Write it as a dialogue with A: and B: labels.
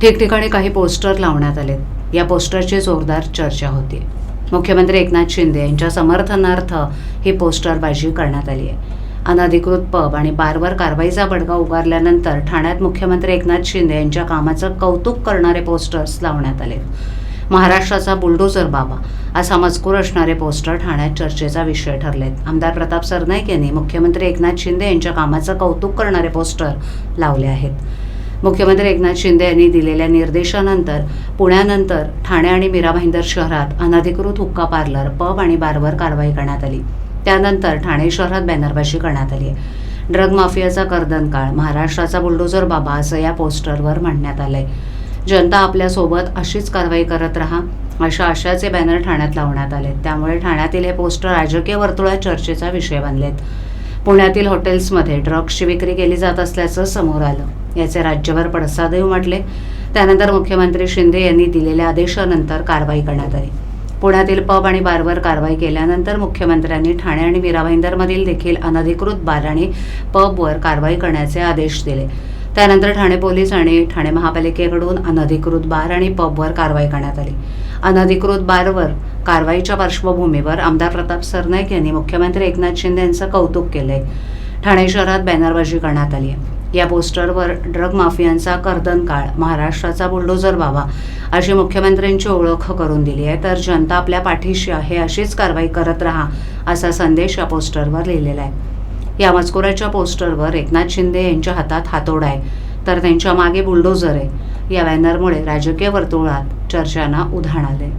A: ठिकठिकाणी काही पोस्टर लावण्यात आलेत. या पोस्टरची जोरदार चर्चा होती. मुख्यमंत्री एकनाथ शिंदे यांच्या समर्थनार्थ ही पोस्टरबाजी करण्यात आली आहे. अनधिकृत पब आणि बारवर कारवाईचा बडगा उगारल्यानंतर ठाण्यात मुख्यमंत्री एकनाथ शिंदे यांच्या कामाचं कौतुक करणारे पोस्टर्स लावण्यात आले महाराष्ट्राचा बुलडोझर बाबा असा मजकूर असणारे पोस्टर ठाण्यात चर्चेचा विषय ठरलेत. आमदार प्रताप सरनाईक यांनी मुख्यमंत्री एकनाथ शिंदे यांच्या कामाचं कौतुक करणारे पोस्टर लावले आहेत. मुख्यमंत्री एकनाथ शिंदे यांनी दिलेल्या निर्देशानंतर पुण्यानंतर ठाणे आणि मीरा भाईंदर शहरात अनधिकृत हुक्का पार्लर पब आणि बारवर कारवाई करण्यात आली. त्यानंतर ठाणे शहरात बॅनरबाजी करण्यात आली. आहे ड्रग माफियाचा कर्दनकाळ महाराष्ट्राचा बुलडोजर बाबा असं या पोस्टरवर म्हणण्यात आलंय. जनता आपल्यासोबत अशीच कारवाई करत राहा अशा आशाचे बॅनर ठाण्यात लावण्यात आले त्यामुळे ठाण्यातील हे पोस्टर राजकीय वर्तुळात चर्चेचा विषय बनलेत. पुण्यातील हॉटेल्समध्ये ड्रग्सची विक्री केली जात असल्याचं समोर आलं. याचे राज्यभर पडसादही उमटले. त्यानंतर मुख्यमंत्री शिंदे यांनी दिलेल्या आदेशानंतर कारवाई करण्यात आली. पुण्यातील पब आणि बारवर कारवाई केल्यानंतर मुख्यमंत्र्यांनी ठाणे आणि मीरा भाईंदरमधील देखील अनधिकृत बार आणि पबवर कारवाई करण्याचे आदेश दिले. त्यानंतर ठाणे पोलीस आणि ठाणे महापालिकेकडून अनधिकृत बार आणि पबवर कारवाई करण्यात आली. अनधिकृत बारवर कारवाईच्या पार्श्वभूमीवर आमदार प्रताप सरनाईक यांनी मुख्यमंत्री एकनाथ शिंदे यांचं कौतुक केलंय. ठाणे शहरात बॅनरबाजी करण्यात आली आहे या पोस्टरवर ड्रग माफियांचा कर्दनकाळ महाराष्ट्राचा बुलडोझर बाबा अशी मुख्यमंत्र्यांची ओळख करून दिली आहे तर जनता आपल्या पाठीशी आहे अशीच कारवाई करत राहा असा संदेश या पोस्टरवर लिहिलेला आहे या मजकुराच्या पोस्टरवर एकनाथ शिंदे यांच्या हातात हातोडा आहे. तर त्यांच्या मागे बुलडोझर आहे. या बॅनरमुळे राजकीय वर्तुळात चर्चांना उधाण आले